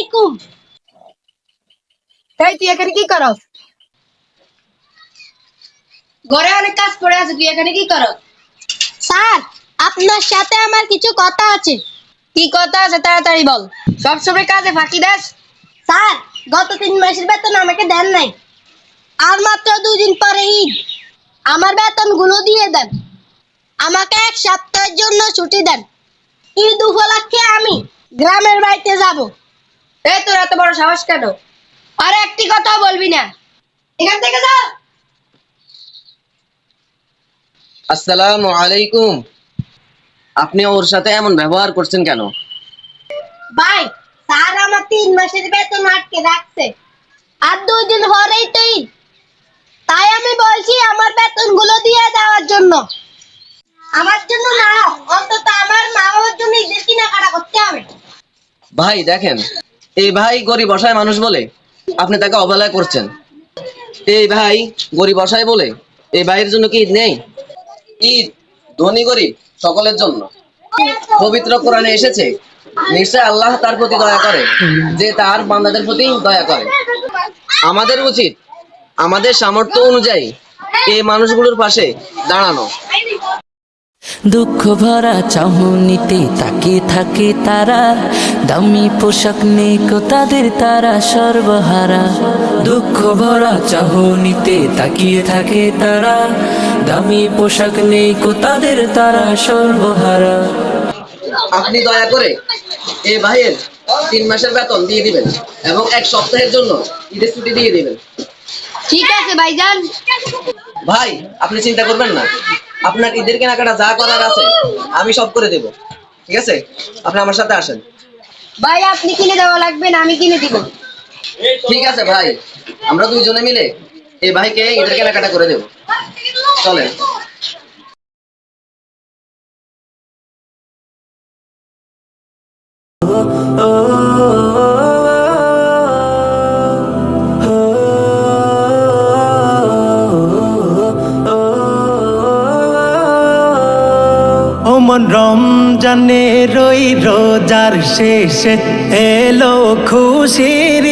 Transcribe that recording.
আলাইকুম। তাই তুই এখানে কি করস? ঘরে অনেক কাজ পড়ে আছে তুই এখানে কি করস? স্যার আপনার সাথে আমার কিছু কথা আছে। কি কথা আছে তাড়াতাড়ি বল। সব সময় কাজে ফাঁকি দেস? স্যার গত তিন মাসের বেতন আমাকে দেন নাই। আর মাত্র দুদিন পরে ঈদ। আমার বেতনগুলো দিয়ে দেন। আমাকে এক সপ্তাহের জন্য ছুটি দেন। ঈদ উপলক্ষে আমি গ্রামের বাড়িতে যাব। এই তোর এত বড় সাহস কেন? আর একটি কথা বলবি না। এখান থেকে যা। আসসালামু আলাইকুম। আপনি ওর সাথে এমন ব্যবহার করছেন কেন? ভাই স্যার আমার তিন মাসের বেতন আটকে রাখছে। আর দুই দিন পরেই তো ঈদ। তাই আমি বলছি আমার বেতনগুলো দিয়ে দেওয়ার জন্য। আমার জন্য না অন্তত আমার মা বাবার জন্য ঈদের কেনাকাটা করতে হবে। ভাই দেখেন এই ভাই গরিব অসহায় মানুষ বলে আপনি তাকে অবহেলা করছেন। এই ভাই গরিব অসহায় বলে এই ভাইয়ের জন্য কি ঈদ নেই? ঈদ ধনী গরিব সকলের জন্য। পবিত্র কোরআনে এসেছে, নিশ্চয় আল্লাহ তার প্রতি দয়া করে, যে তার বান্দাদের প্রতি দয়া করে। আমাদের উচিত, আমাদের সামর্থ্য অনুযায়ী এই মানুষগুলোর পাশে দাঁড়ানো। দুঃখ ভরা চাহনিতে তাকিয়ে থাকে তারা দামি পোশাক নেই তাদের তারা সর্বহারা। দুঃখ ভরা চাহনিতে তাকিয়ে থাকে তারা। দামি পোশাক নেই তাদের তারা সর্বহারা। আপনি দয়া করে এ ভাইয়ের তিন মাসের বেতন দিয়ে দিবেন এবং এক সপ্তাহের জন্য ঈদের ছুটি দিয়ে দিবেন। ঠিক আছে ভাইজান। ভাই আপনি চিন্তা করবেন না। আপনার ঈদের কেনাকাটা যা করার আছে আমি সব করে দেব। ঠিক আছে? আপনি আমার সাথে আসেন। ভাই, আপনি কিনে দেওয়া লাগবে না, আমি কিনে দিব। ঠিক আছে ভাই, আমরা দুইজনে মিলে এই ভাইকে ঈদের কেনাকাটা করে দেব। চলেন। ওমন রমজানের রই রোজার শেষে এলো খুশির